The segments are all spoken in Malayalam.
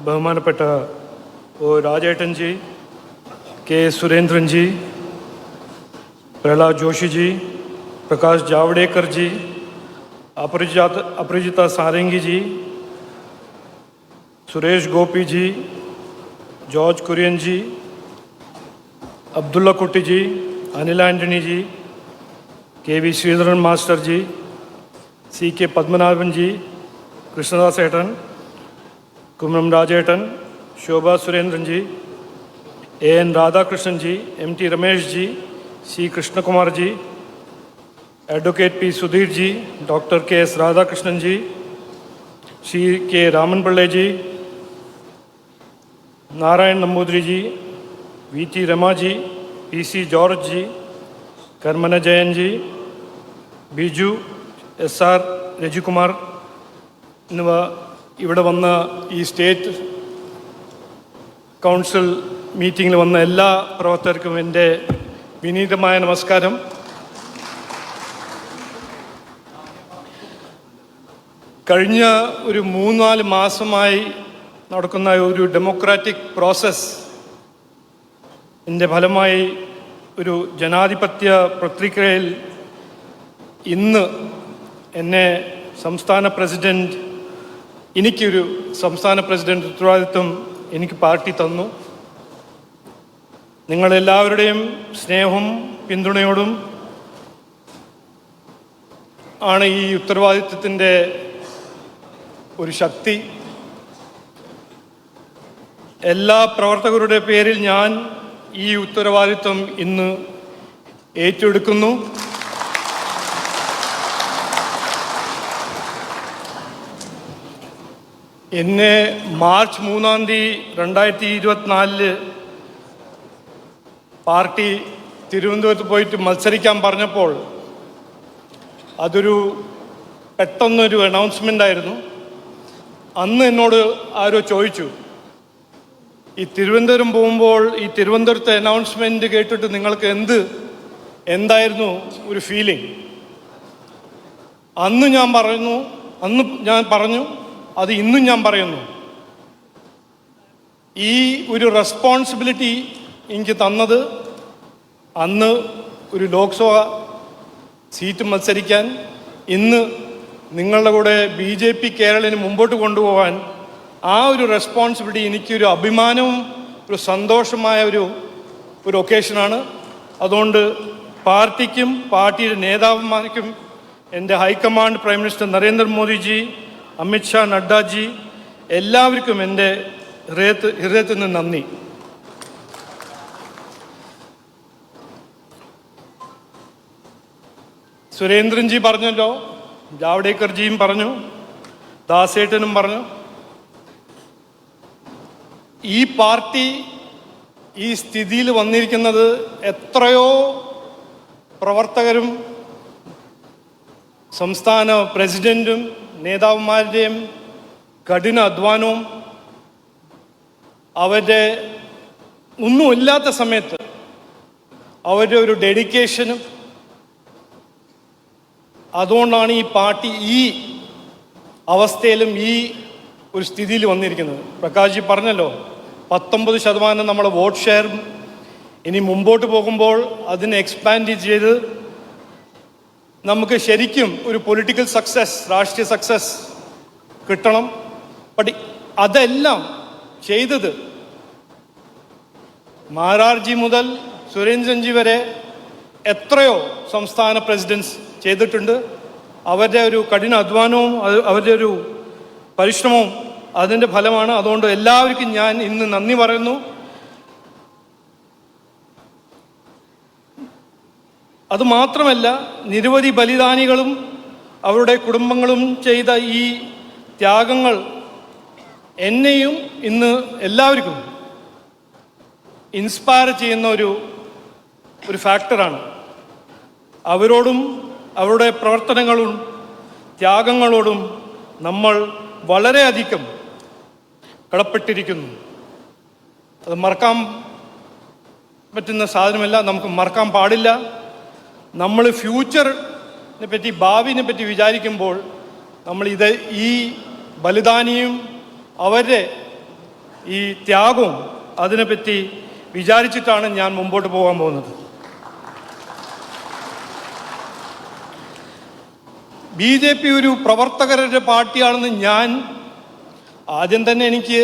ബഹുമാനപ്പെട്ട O Rajettan ji K Surendran ji Prahlad Joshi ji Prakash Javadekar ji Aparajita Aparajita Sarangi ji Suresh Gopi ji George Kurian ji Abdulla Kutty ji Anil Antony ji K V Sreedharan master ji C K Padmanabhan ji Krishnadas ഏട്ടൻ Kummanam Rajettan Shobha Surendran ji A N Radhakrishnan ji M T Ramesh ji C Krishnakumar ji advocate P Sudheer ji doctor K S Radhakrishnan ji Shri K Ramanpillai ji Narayan Namboothiri ji V T Ramaji P C George ji Karamana Jayan ji Biju S R Rajikumar എന്നിവ ഇവിടെ വന്ന് ഈ സ്റ്റേറ്റ് കൗൺസിൽ മീറ്റിംഗിൽ വന്ന എല്ലാ പ്രവർത്തകർക്കും എന്റെ വിനീതമായ നമസ്കാരം. കഴിഞ്ഞ ഒരു മൂന്നാൽ മാസമായി നടക്കുന്ന ഒരു ഡെമോക്രാറ്റിക് പ്രോസസ് എന്റെ ഫലമായി ഒരു ജനാധിപത്യ പ്രക്രിയയിൽ ഇന്ന് എന്നെ സംസ്ഥാന പ്രസിഡന്റ് എനിക്കൊരു സംസ്ഥാന പ്രസിഡന്റ് ഉത്തരവാദിത്വം എനിക്ക് പാർട്ടി തന്നു. നിങ്ങളെല്ലാവരുടെയും സ്നേഹവും പിന്തുണയോടും ആണ് ഈ ഉത്തരവാദിത്വത്തിന്റെ ഒരു ശക്തി. എല്ലാ പ്രവർത്തകരുടെ പേരിൽ ഞാൻ ഈ ഉത്തരവാദിത്വം ഇന്ന് ഏറ്റെടുക്കുന്നു. എന്നെ മാർച്ച് മൂന്നാം തീയതി രണ്ടായിരത്തി ഇരുപത്തിനാലിൽ പാർട്ടി തിരുവനന്തപുരത്ത് പോയിട്ട് മത്സരിക്കാൻ പറഞ്ഞപ്പോൾ അതൊരു പെട്ടെന്നൊരു അനൗൺസ്മെന്റ് ആയിരുന്നു. അന്ന് എന്നോട് ആരോ ചോദിച്ചു ഈ തിരുവനന്തപുരം പോകുമ്പോൾ ഈ തിരുവനന്തപുരത്തെ അനൗൺസ്മെന്റ് കേട്ടിട്ട് നിങ്ങൾക്ക് എന്ത് എന്തായിരുന്നു ഒരു ഫീലിംഗ് അന്ന് ഞാൻ പറയുന്നു അന്ന് ഞാൻ പറഞ്ഞു അത് ഇന്നും ഞാൻ പറയുന്നു. ഈ ഒരു റെസ്പോൺസിബിലിറ്റി എനിക്ക് തന്നത് അന്ന് ഒരു ലോക്സഭ സീറ്റ് മത്സരിക്കാൻ ഇന്ന് നിങ്ങളുടെ കൂടെ ബി ജെ പി കേരളിന് മുമ്പോട്ട് കൊണ്ടുപോകാൻ ആ ഒരു റെസ്പോൺസിബിലിറ്റി എനിക്കൊരു അഭിമാനവും ഒരു സന്തോഷമായ ഒരു ഒരു ഒക്കേഷനാണ് അതുകൊണ്ട് പാർട്ടിക്കും പാർട്ടിയുടെ നേതാവുമാർക്കും എന്റെ high command prime minister Narendra Modi ji Amit Shah നഡ്ഡാജി എല്ലാവർക്കും എന്റെ ഹൃദയത്ത് ഹൃദയത്തിൽ നിന്ന് നന്ദി. സുരേന്ദ്രൻജി പറഞ്ഞല്ലോ ജാവ്ഡേക്കർജിയും പറഞ്ഞു ദാസേട്ടനും പറഞ്ഞു. ഈ പാർട്ടി ഈ സ്ഥിതിയിൽ വന്നിരിക്കുന്നത് എത്രയോ പ്രവർത്തകരും സംസ്ഥാന പ്രസിഡന്റും നേതാവുമാരുടെയും കഠിന അധ്വാനവും അവരുടെ ഒന്നുമില്ലാത്ത സമയത്ത് അവരുടെ ഒരു ഡെഡിക്കേഷനും അതുകൊണ്ടാണ് ഈ പാർട്ടി ഈ അവസ്ഥയിലും ഈ ഒരു സ്ഥിതിയിൽ വന്നിരിക്കുന്നത്. പ്രകാശ്ജി പറഞ്ഞല്ലോ പത്തൊമ്പത് ശതമാനം നമ്മുടെ വോട്ട് ഷെയർ ഇനി മുമ്പോട്ട് പോകുമ്പോൾ അതിനെ എക്സ്പാൻഡ് ചെയ്ത് നമുക്ക് ശരിക്കും ഒരു പൊളിറ്റിക്കൽ സക്സസ് രാഷ്ട്രീയ സക്സസ് കിട്ടണം. ബട്ട് അതെല്ലാം ചെയ്തത് മാരാർജി മുതൽ സുരേന്ദ്രൻജി വരെ എത്രയോ സംസ്ഥാന പ്രസിഡൻസ് ചെയ്തിട്ടുണ്ട്. അവരുടെ ഒരു കഠിന അധ്വാനവും അവരുടെ ഒരു പരിശ്രമവും അതിന്റെ ഫലമാണ്. അതുകൊണ്ട് എല്ലാവർക്കും ഞാൻ ഇന്ന് നന്ദി പറയുന്നു. അതുമാത്രമല്ല നിരവധി ബലിദാനികളും അവരുടെ കുടുംബങ്ങളും ചെയ്ത ഈ ത്യാഗങ്ങൾ എന്നെയും ഇന്ന് എല്ലാവർക്കും ഇൻസ്പയർ ചെയ്യുന്ന ഒരു ഒരു ഫാക്ടറാണ് അവരോടും അവരുടെ പ്രവർത്തനങ്ങളും ത്യാഗങ്ങളോടും നമ്മൾ വളരെയധികം കടപ്പെട്ടിരിക്കുന്നു. അത് മറക്കാൻ പറ്റുന്ന സാധനമല്ല നമുക്ക് മറക്കാൻ പാടില്ല. നമ്മൾ ഫ്യൂച്ചറിനെ പറ്റി ഭാവിനെ പറ്റി വിചാരിക്കുമ്പോൾ നമ്മൾ ഇത് ഈ ബലിദാനിയും അവരുടെ ഈ ത്യാഗവും അതിനെപ്പറ്റി വിചാരിച്ചിട്ടാണ് ഞാൻ മുമ്പോട്ട് പോകാൻ പോകുന്നത്. ബി ജെ പി ഒരു പ്രവർത്തകരുടെ പാർട്ടിയാണെന്ന് ഞാൻ ആദ്യം തന്നെ എനിക്ക്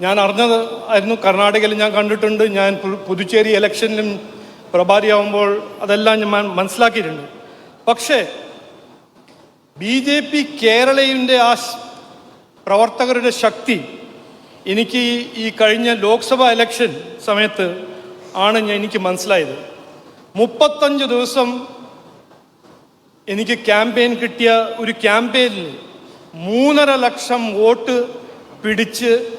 ഞാൻ അറിഞ്ഞത് ആയിരുന്നു. കർണാടകയിൽ ഞാൻ കണ്ടിട്ടുണ്ട്. ഞാൻ പുതുച്ചേരി ഇലക്ഷനിലും പ്രഭാരിയാവുമ്പോൾ അതെല്ലാം ഞാൻ മനസ്സിലാക്കിയിട്ടുണ്ട്. പക്ഷേ ബി ജെ പി കേരളയുടെ ആ പ്രവർത്തകരുടെ ശക്തി എനിക്ക് ഈ- കഴിഞ്ഞ ലോക്സഭാ ഇലക്ഷൻ സമയത്ത് ആണ് ഞാൻ എനിക്ക് മനസ്സിലായത്. മുപ്പത്തഞ്ച് ദിവസം എനിക്ക് ക്യാമ്പയിൻ കിട്ടിയ ഒരു ക്യാമ്പയിനിൽ മൂന്നര ലക്ഷം വോട്ട് പിടിച്ച്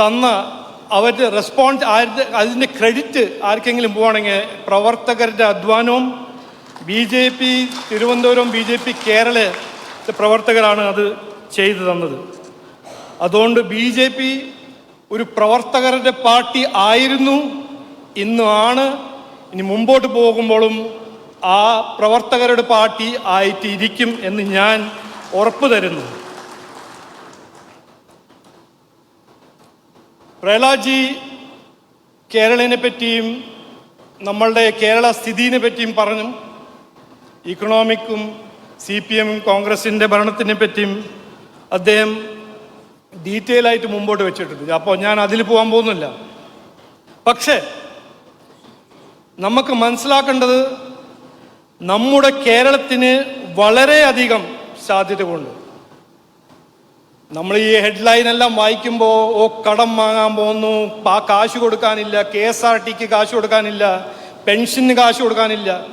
തന്ന അവരുടെ റെസ്പോൺസ് ആരുടെ അതിന്റെ ക്രെഡിറ്റ് ആർക്കെങ്കിലും പോവാണെങ്കിൽ പ്രവർത്തകരുടെ അധ്വാനവും B J P Thiruvananthapuram B J P Kerala പ്രവർത്തകരാണ് അത് ചെയ്തു തന്നത്. അതുകൊണ്ട് ബി ജെ പി ഒരു പ്രവർത്തകരുടെ പാർട്ടി ആയിരുന്നു ഇന്നും ആണ് ഇനി മുമ്പോട്ട് പോകുമ്പോഴും ആ പ്രവർത്തകരുടെ പാർട്ടി ആയിട്ടിരിക്കും എന്ന് ഞാൻ ഉറപ്പ് തരുന്നു. പ്രഹ്ലാദ്ജി കേരളനെ പറ്റിയും നമ്മളുടെ കേരള സ്ഥിതിനെ പറ്റിയും പറഞ്ഞു. ഇക്കണോമിക്കും സി പി എം കോൺഗ്രസിന്റെ ഭരണത്തിനെ പറ്റിയും അദ്ദേഹം ഡീറ്റെയിൽ ആയിട്ട് മുമ്പോട്ട് വെച്ചിട്ടുണ്ട്. അപ്പോൾ ഞാൻ അതിൽ പോകാൻ പോകുന്നില്ല. പക്ഷേ നമുക്ക് മനസ്സിലാക്കേണ്ടത് നമ്മുടെ കേരളത്തിന് വളരെയധികം സാധ്യതകളുണ്ട്. നമ്മൾ ഈ ഹെഡ്ലൈൻ എല്ലാം വായിക്കുമ്പോൾ ഓ കടം വാങ്ങാൻ പോകുന്നു ആ കാശ് കൊടുക്കാനില്ല. കെ എസ് ആർ ടിക്ക് കാശ് കൊടുക്കാനില്ല. പെൻഷന് കാശ് കൊടുക്കാനില്ല.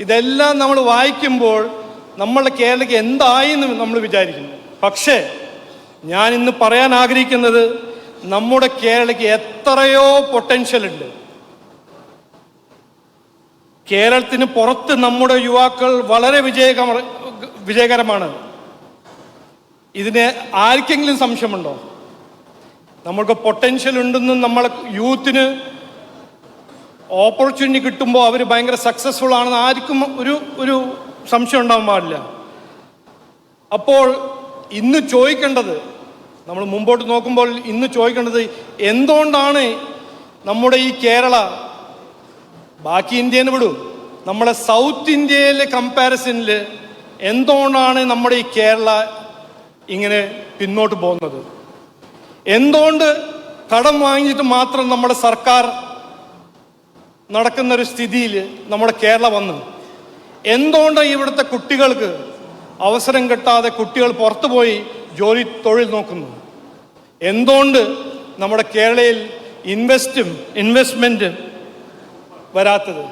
ഇതെല്ലാം നമ്മൾ വായിക്കുമ്പോൾ നമ്മളുടെ കേരളയ്ക്ക് എന്തായി എന്ന് നമ്മൾ വിചാരിക്കുന്നു. പക്ഷേ ഞാൻ ഇന്ന് പറയാൻ ആഗ്രഹിക്കുന്നത് നമ്മുടെ കേരളയ്ക്ക് എത്രയോ പൊട്ടൻഷ്യൽ ഉണ്ട്. കേരളത്തിന് പുറത്ത് നമ്മുടെ യുവാക്കൾ വളരെ വിജയകര വിജയകരമാണ്. ഇതിന് ആർക്കെങ്കിലും സംശയമുണ്ടോ? നമ്മൾക്ക് പൊട്ടൻഷ്യൽ ഉണ്ടെന്നും നമ്മൾ യൂത്തിന് ഓപ്പർച്യൂണിറ്റി കിട്ടുമ്പോൾ അവർ ഭയങ്കര സക്സസ്ഫുൾ ആണെന്ന് ആർക്കും ഒരു ഒരു സംശയം ഉണ്ടാവാൻ പാടില്ല. അപ്പോൾ ഇന്ന് ചോദിക്കേണ്ടത് നമ്മൾ മുമ്പോട്ട് നോക്കുമ്പോൾ ഇന്ന് ചോദിക്കേണ്ടത് എന്തുകൊണ്ടാണ് നമ്മുടെ ഈ കേരള ബാക്കി ഇന്ത്യനെ വിടൂ നമ്മുടെ സൗത്ത് ഇന്ത്യയിലെ കമ്പാരിസണിൽ എന്തുകൊണ്ടാണ് നമ്മുടെ ഈ കേരള ഇങ്ങനെ പിന്നോട്ട് പോകുന്നത്. എന്തുകൊണ്ട് കടം വാങ്ങിയിട്ട് മാത്രം നമ്മുടെ സർക്കാർ നടക്കുന്ന ഒരു സ്ഥിതിയിൽ നമ്മുടെ കേരളം വന്നു? എന്തുകൊണ്ട് ഇവിടുത്തെ കുട്ടികൾക്ക് അവസരം കിട്ടാതെ കുട്ടികൾ പുറത്തു പോയി ജോലി തൊഴിൽ നോക്കുന്നു? എന്തുകൊണ്ട് നമ്മുടെ കേരളയിൽ ഇൻവെസ്റ്റും ഇൻവെസ്റ്റ്മെന്റും വരാത്തത്?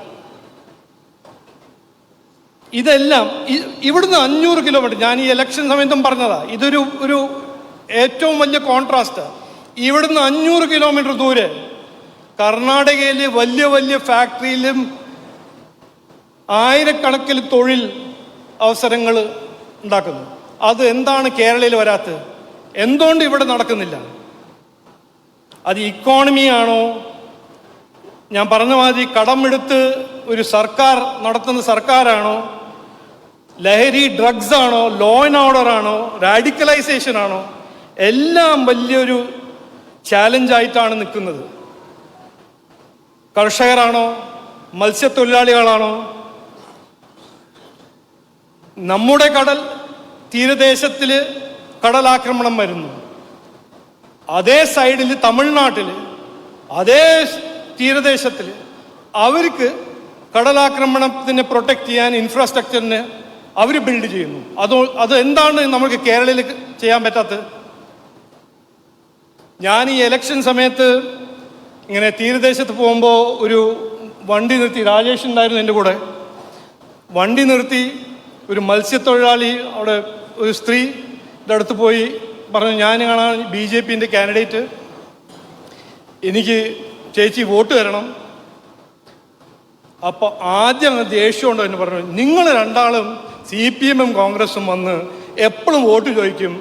ഇതെല്ലാം ഇവിടുന്ന് അഞ്ഞൂറ് കിലോമീറ്റർ ഞാൻ ഈ ഇലക്ഷൻ സമയത്തും പറഞ്ഞതാ. ഇതൊരു ഒരു ഏറ്റവും വലിയ കോൺട്രാസ്റ്റ് ഇവിടുന്ന് അഞ്ഞൂറ് കിലോമീറ്റർ ദൂരെ കർണാടകയിലെ വലിയ വലിയ ഫാക്ടറിയിലും ആയിരക്കണക്കിന് തൊഴിൽ അവസരങ്ങൾ ഉണ്ടാക്കുന്നു. അത് എന്താണ് കേരളയിൽ വരാത്തത്? എന്തുകൊണ്ട് ഇവിടെ നടക്കുന്നില്ല? അത് ഇക്കോണമിയാണോ ഞാൻ പറഞ്ഞ മാതിരി കടമെടുത്ത് ഒരു സർക്കാർ നടത്തുന്ന സർക്കാരാണോ? ലഹരി ഡ്രഗ്സ് ആണോ ലോ ആൻഡ് ഓർഡർ ആണോ റാഡിക്കലൈസേഷൻ ആണോ എല്ലാം വലിയൊരു ചാലഞ്ചായിട്ടാണ് നിൽക്കുന്നത്. കർഷകരാണോ മത്സ്യത്തൊഴിലാളികളാണോ നമ്മുടെ കടൽ തീരദേശത്തിൽ കടലാക്രമണം വരുന്നു. അതേ സൈഡിൽ തമിഴ്നാട്ടിൽ അതേ തീരദേശത്തിൽ അവർക്ക് കടലാക്രമണത്തിനെ പ്രൊട്ടക്റ്റ് ചെയ്യാൻ ഇൻഫ്രാസ്ട്രക്ചറിന് അവർ ബിൽഡ് ചെയ്യുന്നു. അത് അത് എന്താണ് നമുക്ക് കേരളയിൽ ചെയ്യാൻ പറ്റാത്തത്? ഞാൻ ഈ എലക്ഷൻ സമയത്ത് ഇങ്ങനെ തീരദേശത്ത് പോകുമ്പോൾ ഒരു വണ്ടി നിർത്തി രാജേഷ് ഉണ്ടായിരുന്നു എന്റെ കൂടെ. വണ്ടി നിർത്തി ഒരു മത്സ്യത്തൊഴിലാളി അവിടെ ഒരു സ്ത്രീ സ്ത്രീയുടെ അടുത്ത് പോയി പറഞ്ഞു ഞാൻ കാണാൻ ബി ജെ പിന്റെ കാൻഡിഡേറ്റ് എനിക്ക് ചേച്ചി വോട്ട് തരണം. അപ്പോൾ ആദ്യം ദേഷ്യമുണ്ടോ എന്ന് പറഞ്ഞു. നിങ്ങൾ രണ്ടാളും സി പി എമ്മും കോൺഗ്രസും വന്ന് എപ്പോഴും വോട്ട് ചോദിക്കും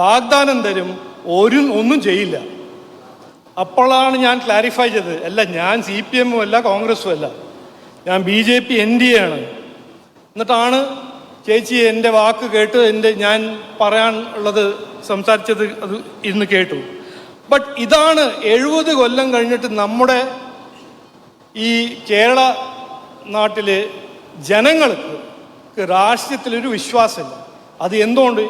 വാഗ്ദാനം തരും ഒരു ഒന്നും ചെയ്യില്ല. അപ്പോഴാണ് ഞാൻ ക്ലാരിഫൈ ചെയ്തത്. അല്ല ഞാൻ സി പി എമ്മും അല്ല കോൺഗ്രസും അല്ല. ഞാൻ B J P N D A ആണ്. എന്നിട്ടാണ് ചേച്ചി എന്റെ വാക്ക് കേട്ട് എന്റെ ഞാൻ പറയാൻ ഉള്ളത് സംസാരിച്ചത് അത് ഇന്ന് കേട്ടു. ബട്ട് ഇതാണ് എഴുപത് കൊല്ലം കഴിഞ്ഞിട്ട് നമ്മുടെ ഈ കേരള നാട്ടിലെ ജനങ്ങൾക്ക് രാഷ്ട്രീയത്തിലൊരു വിശ്വാസമില്ല. അത് എന്തുകൊണ്ട്?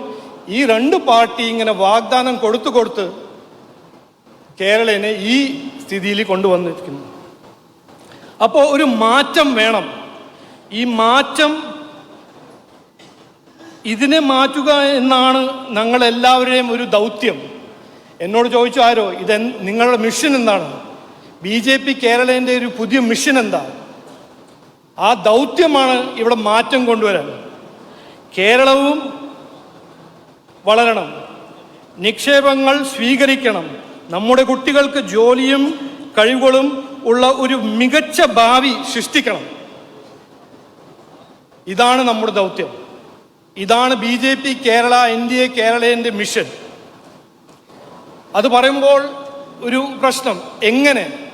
ഈ രണ്ട് പാർട്ടി ഇങ്ങനെ വാഗ്ദാനം കൊടുത്തു കൊടുത്ത് കേരളനെ ഈ സ്ഥിതിയിൽ കൊണ്ടുവന്നിരിക്കുന്നു. അപ്പോൾ ഒരു മാറ്റം വേണം. ഈ മാറ്റം ഇതിനെ മാറ്റുക എന്നാണ് ഞങ്ങളെല്ലാവരുടെയും ഒരു ദൗത്യം. എന്നോട് ചോദിച്ചു ആരോ ഇത് നിങ്ങളുടെ മിഷൻ എന്താണ്? ബി ജെ പി കേരളേന്റെ ഒരു പുതിയ മിഷൻ എന്താ? ആ ദൗത്യമാണ് ഇവിടെ മാറ്റം കൊണ്ടുവരാൻ. കേരളവും വളരണം. നിക്ഷേപങ്ങൾ സ്വീകരിക്കണം. നമ്മുടെ കുട്ടികൾക്ക് ജോലിയും കഴിവുകളും ഉള്ള ഒരു മികച്ച ഭാവി സൃഷ്ടിക്കണം. ഇതാണ് നമ്മുടെ ദൗത്യം. ഇതാണ് B J P Kerala N D A കേരളേന്റെ mission. അത് പറയുമ്പോൾ ഒരു പ്രശ്നം. എങ്ങനെ?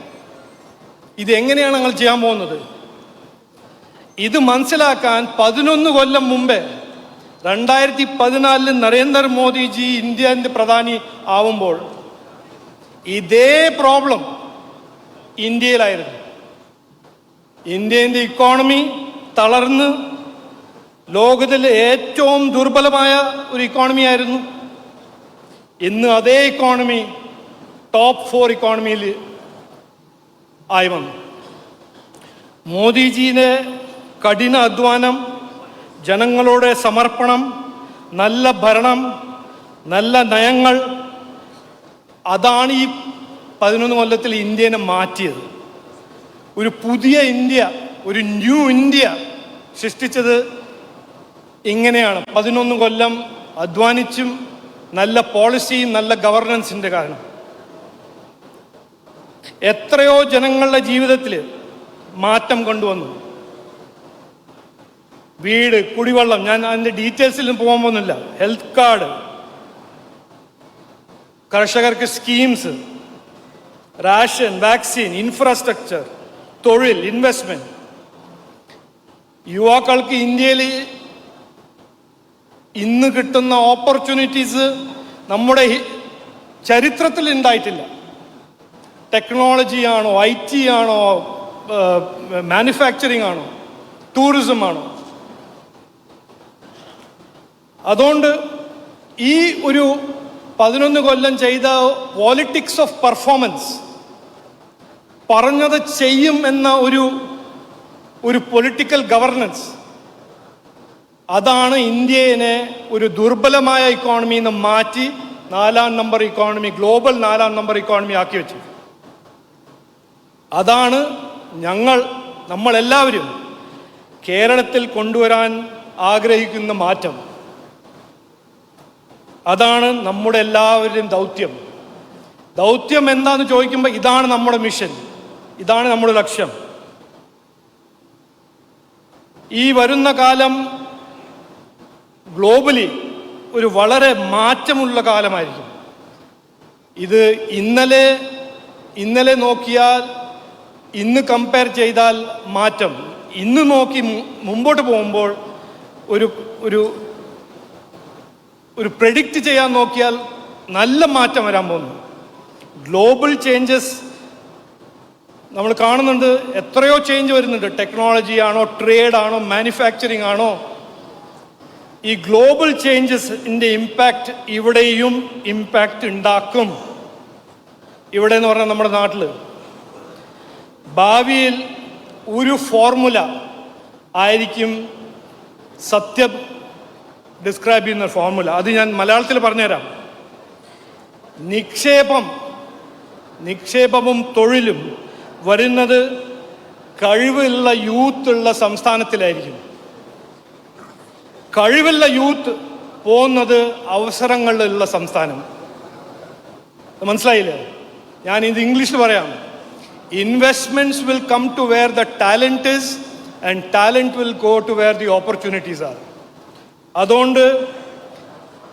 ഇത് എങ്ങനെയാണ് ഞങ്ങൾ ചെയ്യാൻ പോകുന്നത്? ഇത് മനസ്സിലാക്കാൻ പതിനൊന്ന് കൊല്ലം മുമ്പേ രണ്ടായിരത്തി പതിനാലിൽ നരേന്ദ്രമോദിജി ഇന്ത്യന്റെ പ്രധാനി ആവുമ്പോൾ ഇതേ പ്രോബ്ലം ഇന്ത്യയിലായിരുന്നു. ഇന്ത്യന്റെ ഇക്കോണമി തളർന്ന് ലോകത്തിലെ ഏറ്റവും ദുർബലമായ ഒരു ഇക്കോണമി ആയിരുന്നു. ഇന്ന് അതേ ഇക്കോണമി ടോപ്പ് ഫോർ ഇക്കോണമിയിൽ ആയി വന്നു. മോദിജിയുടെ കഠിന അധ്വാനം ജനങ്ങളുടെ സമർപ്പണം നല്ല ഭരണം നല്ല നയങ്ങൾ. അതാണ് ഈ പതിനൊന്ന് കൊല്ലത്തിൽ ഇന്ത്യനെ മാറ്റിയത്. ഒരു പുതിയ ഇന്ത്യ ഒരു ന്യൂ ഇന്ത്യ സൃഷ്ടിച്ചത് ഇങ്ങനെയാണ്. പതിനൊന്ന് കൊല്ലം അധ്വാനിച്ചും നല്ല പോളിസിയും നല്ല ഗവർണൻസിന്റെ കാരണം. എത്രയോ ജനങ്ങളുടെ ജീവിതത്തിൽ മാറ്റം കൊണ്ടുവന്നു. വീട് കുടിവെള്ളം. ഞാൻ അതിന്റെ ഡീറ്റെയിൽസിലും പോകാൻ പോകുന്നില്ല. ഹെൽത്ത് കാർഡ് കർഷകർക്ക് സ്കീംസ് റാഷൻ വാക്സിൻ ഇൻഫ്രാസ്ട്രക്ചർ തൊഴിൽ ഇൻവെസ്റ്റ്മെന്റ് യുവാക്കൾക്ക് ഇന്ത്യയിൽ ഇന്ന് കിട്ടുന്ന ഓപ്പർച്യൂണിറ്റീസ് നമ്മുടെ ചരിത്രത്തിൽ ഉണ്ടായിട്ടില്ല. ടെക്നോളജി ആണോ ഐ ടി ആണോ മാനുഫാക്ചറിങ് ആണോ ടൂറിസം ആണോ? അതുകൊണ്ട് ഈ ഒരു പതിനൊന്ന് കൊല്ലം ചെയ്ത പോളിറ്റിക്സ് ഓഫ് പെർഫോമൻസ് പറഞ്ഞത് ചെയ്യും എന്ന ഒരു ഒരു പൊളിറ്റിക്കൽ ഗവർണൻസ് അതാണ് ഇന്ത്യയെ ഒരു ദുർബലമായ ഇക്കോണമിയിൽ നിന്ന് മാറ്റി നാലാം നമ്പർ ഇക്കോണമി ഗ്ലോബൽ നാലാം നമ്പർ ഇക്കോണമി ആക്കി വെച്ചു അതാണ് ഞങ്ങൾ നമ്മളെല്ലാവരും കേരളത്തിൽ കൊണ്ടുവരാൻ ആഗ്രഹിക്കുന്ന മാറ്റം. അതാണ് നമ്മുടെ എല്ലാവരുടെയും ദൗത്യം. ദൗത്യം എന്താന്ന് ചോദിക്കുമ്പോൾ ഇതാണ് നമ്മുടെ മിഷൻ ഇതാണ് നമ്മുടെ ലക്ഷ്യം. ഈ വരുന്ന കാലം ഗ്ലോബലി ഒരു വളരെ മാറ്റമുള്ള കാലമായിരിക്കും. ഇത് ഇന്നലെ ഇന്നലെ നോക്കിയാൽ ഇന്ന് കമ്പയർ ചെയ്താൽ മാറ്റം. ഇന്ന് നോക്കി മുമ്പോട്ട് പോകുമ്പോൾ ഒരു ഒരു ഒരു പ്രെഡിക്റ്റ് ചെയ്യാൻ നോക്കിയാൽ നല്ല മാറ്റം വരാൻ പോകുന്നു. ഗ്ലോബൽ ചേഞ്ചസ് നമ്മൾ കാണുന്നുണ്ട്. എത്രയോ ചേഞ്ച് വരുന്നുണ്ട്. ടെക്നോളജി ആണോ ട്രേഡ് ആണോ മാനുഫാക്ചറിങ് ആണോ. ഈ ഗ്ലോബൽ ചേഞ്ചസിന്റെ ഇമ്പാക്റ്റ് ഇവിടെയും ഇമ്പാക്റ്റ് ഉണ്ടാക്കും. ഇവിടെ എന്ന് പറഞ്ഞാൽ നമ്മുടെ നാട്ടിൽ ഭാവിയിൽ ഒരു ഫോർമുല ആയിരിക്കും സത്യം ഡിസ്ക്രൈബ് ചെയ്യുന്ന ഫോർമുല അത് ഞാൻ മലയാളത്തിൽ പറഞ്ഞുതരാം. നിക്ഷേപം നിക്ഷേപവും തൊഴിലും വരുന്നത് കഴിവുള്ള യൂത്തുള്ള സംസ്ഥാനത്തിലായിരിക്കും. കഴിവുള്ള യൂത്ത് പോകുന്നത് അവസരങ്ങളിലുള്ള സംസ്ഥാനം. മനസ്സിലായില്ലേ? ഞാൻ ഇത് ഇംഗ്ലീഷിൽ പറയാം. Investments will come to where the talent and talent will go to where the opportunities are അതുകൊണ്ട്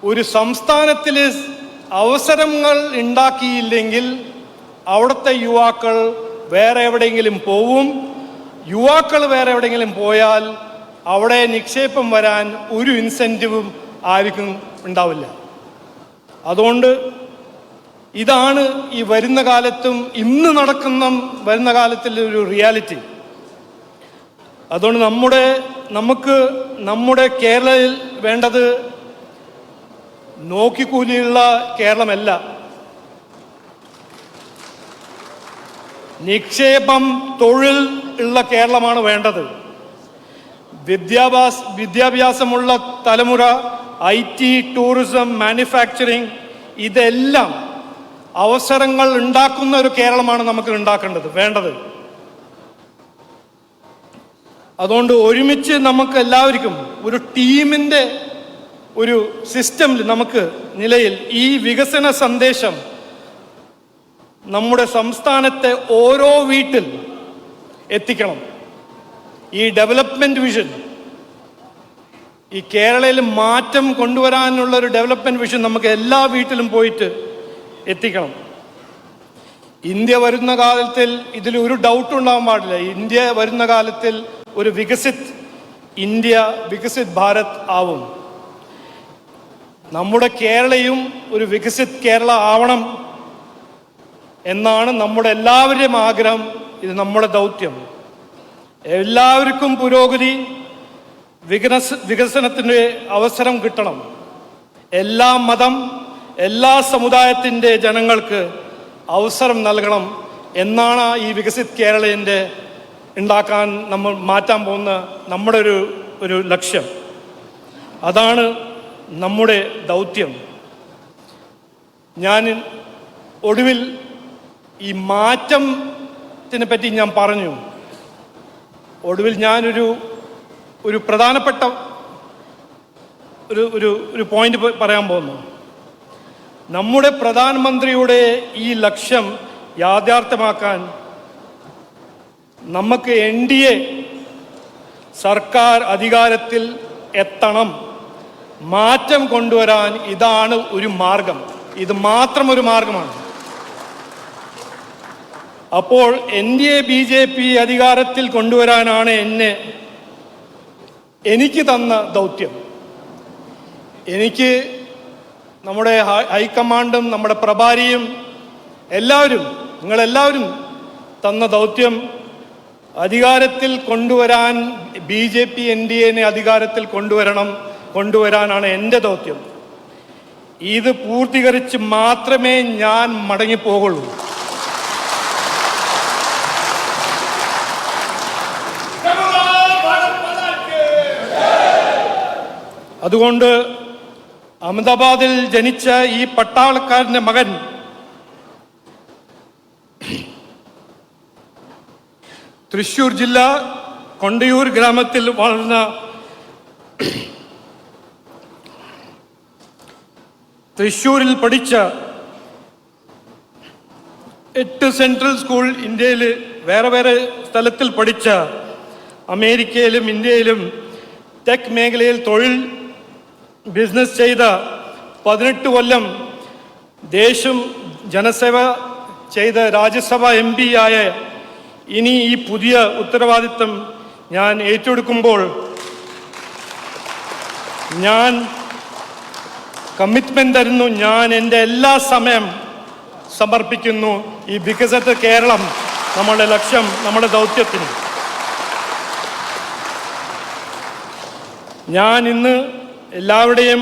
ഒരു സംസ്ഥാനത്തിൽ അവസരങ്ങൾ ഉണ്ടാക്കിയില്ലെങ്കിൽ അവിടുത്തെ യുവാക്കൾ വേറെ എവിടെയെങ്കിലും പോവും. യുവാക്കൾ വേറെ എവിടെയെങ്കിലും പോയാൽ അവിടെ നിക്ഷേപം വരാൻ ഒരു ഇൻസെന്റീവും ആർക്കും ഉണ്ടാവില്ല. അതുകൊണ്ട് ഇതാണ് ഈ വരുന്ന കാലത്തും ഇന്ന് നടക്കുന്ന വരുന്ന കാലത്തിലെ ഒരു റിയാലിറ്റി അതുകൊണ്ട് നമ്മുടെ നമുക്ക് നമ്മുടെ കേരളയിൽ വേണ്ടത് നോക്കിക്കൂലിയുള്ള കേരളമല്ല. നിക്ഷേപം തൊഴിൽ ഉള്ള കേരളമാണ് വേണ്ടത്. വിദ്യാഭ്യാസ വിദ്യാഭ്യാസമുള്ള തലമുറ ഐ ടി ടൂറിസം മാനുഫാക്ചറിങ് ഇതെല്ലാം അവസരങ്ങൾ ഉണ്ടാക്കുന്ന ഒരു കേരളമാണ് നമുക്ക് ഉണ്ടാക്കേണ്ടത് വേണ്ടത്. അതുകൊണ്ട് ഒരുമിച്ച് നമുക്ക് എല്ലാവർക്കും ഒരു ടീമിന്റെ ഒരു സിസ്റ്റമിൽ നമുക്ക് നിലയിൽ ഈ വികസന സന്ദേശം നമ്മുടെ സംസ്ഥാനത്തെ ഓരോ വീട്ടിൽ എത്തിക്കണം. ഈ ഡെവലപ്മെന്റ് വിഷൻ ഈ കേരളയിൽ മാറ്റം കൊണ്ടുവരാനുള്ള ഒരു ഡെവലപ്മെന്റ് വിഷൻ നമുക്ക് എല്ലാ വീട്ടിലും പോയിട്ട് എത്തിക്കണം. ഇന്ത്യ വരുന്ന കാലത്തിൽ ഇതിൽ ഒരു ഡൗട്ട് ഉണ്ടാകാൻ പാടില്ല. ഇന്ത്യ വരുന്ന കാലത്തിൽ ഒരു വികസിത് ഇന്ത്യ വികസിത് ഭാരത് ആവും. നമ്മുടെ കേരളയും ഒരു വികസിത് കേരള ആവണം എന്നാണ് നമ്മുടെ എല്ലാവരുടെയും ആഗ്രഹം. ഇത് നമ്മുടെ ദൗത്യം. എല്ലാവർക്കും പുരോഗതി വികസ വികസനത്തിന്റെ അവസരം കിട്ടണം. എല്ലാ മതം എല്ലാ സമുദായത്തിന്റെ ജനങ്ങൾക്ക് അവസരം നൽകണം എന്നാണ് ഈ വികസിത് കേരളത്തിന്റെ ഉണ്ടാക്കാൻ നമ്മൾ മാറ്റാൻ പോകുന്ന നമ്മുടെ ഒരു ഒരു ലക്ഷ്യം. അതാണ് നമ്മുടെ ദൗത്യം. ഞാൻ ഒടുവിൽ ഈ മാറ്റത്തിനെ പറ്റി ഞാൻ പറഞ്ഞു. ഒടുവിൽ ഞാനൊരു ഒരു പ്രധാനപ്പെട്ട ഒരു ഒരു ഒരു പോയിന്റ് പറയാൻ പോകുന്നു. നമ്മുടെ പ്രധാനമന്ത്രിയുടെ ഈ ലക്ഷ്യം യാഥാർത്ഥ്യമാക്കാൻ നമുക്ക് എൻ ഡി എ സർക്കാർ അധികാരത്തിൽ എത്തണം. മാറ്റം കൊണ്ടുവരാൻ ഇതാണ് ഒരു മാർഗം. ഇത് മാത്രം ഒരു മാർഗമാണ്. അപ്പോൾ N D A B J P അധികാരത്തിൽ കൊണ്ടുവരാനാണ് എന്നെ എനിക്ക് തന്ന ദൗത്യം. എനിക്ക് നമ്മുടെ ഹൈക്കമാൻഡും നമ്മുടെ പ്രഭാരിയും എല്ലാവരും നിങ്ങളെല്ലാവരും തന്ന ദൗത്യം അധികാരത്തിൽ കൊണ്ടുവരാൻ B J P N D എനെ അധികാരത്തിൽ കൊണ്ടുവരണം കൊണ്ടുവരാനാണ് എന്റെ ദൗത്യം. ഇത് പൂർത്തീകരിച്ച് മാത്രമേ ഞാൻ മടങ്ങിപ്പോകുള്ളൂ. അതുകൊണ്ട് അഹമ്മദാബാദിൽ ജനിച്ച ഈ പട്ടാളക്കാരന്റെ മകൻ തൃശൂർ ജില്ല കൊണ്ടയൂർ ഗ്രാമത്തിൽ വളർന്ന തൃശൂരിൽ പഠിച്ച എട്ട് സെൻട്രൽ സ്കൂൾ ഇന്ത്യയിൽ വേറെ വേറെ സ്ഥലത്തിൽ പഠിച്ച അമേരിക്കയിലും ഇന്ത്യയിലും ടെക് മേഖലയിൽ തൊഴിൽ ബിസിനസ് ചെയ്ത പതിനെട്ട് കൊല്ലം ദേശം ജനസേവ ചെയ്ത രാജ്യസഭ എം ആയ ഇനി ഈ പുതിയ ഉത്തരവാദിത്തം ഞാൻ ഏറ്റെടുക്കുമ്പോൾ ഞാൻ കമ്മിറ്റ്മെന്റ് തരുന്നു. ഞാൻ എന്റെ എല്ലാ സമയം സമർപ്പിക്കുന്നു. ഈ വികസിത കേരളം നമ്മുടെ ലക്ഷ്യം നമ്മുടെ ദൗത്യത്തിന്. ഞാൻ ഇന്ന് എല്ലാവരുടെയും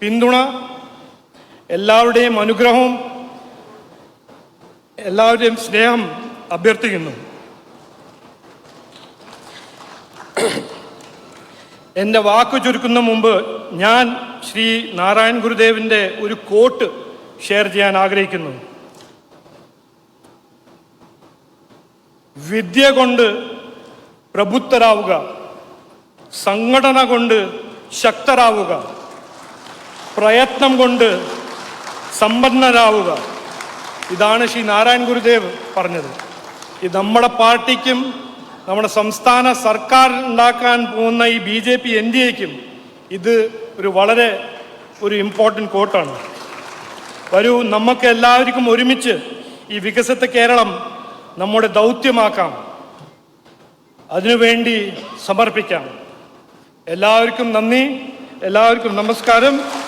പിന്തുണ എല്ലാവരുടെയും അനുഗ്രഹവും എല്ലാവരുടെയും സ്നേഹം അഭ്യർത്ഥിക്കുന്നു. എന്റെ വാക്ക് ചുരുക്കുന്ന മുമ്പ് ഞാൻ ശ്രീ നാരായൺ ഗുരുദേവിന്റെ ഒരു കോട്ട് ഷെയർ ചെയ്യാൻ ആഗ്രഹിക്കുന്നു. വിദ്യ കൊണ്ട് പ്രബുദ്ധരാവുക സംഘടന കൊണ്ട് ശക്തരാവുക പ്രയത്നം കൊണ്ട് സമ്പന്നരാവുക. ഇതാണ് ശ്രീ നാരായൺ ഗുരുദേവ് പറഞ്ഞത്. നമ്മുടെ പാർട്ടിക്കും നമ്മുടെ സംസ്ഥാന സർക്കാർ ഉണ്ടാക്കാൻ പോകുന്ന ഈ B J P N D എക്കും ഇത് ഒരു വളരെ ഒരു ഇമ്പോർട്ടന്റ് കോട്ടാണ് വരൂ നമുക്ക് എല്ലാവർക്കും ഒരുമിച്ച് ഈ വികസിത കേരളം നമ്മുടെ ദൗത്യമാക്കാം. അതിനുവേണ്ടി സമർപ്പിക്കാം. എല്ലാവർക്കും നന്ദി എല്ലാവർക്കും നമസ്കാരം.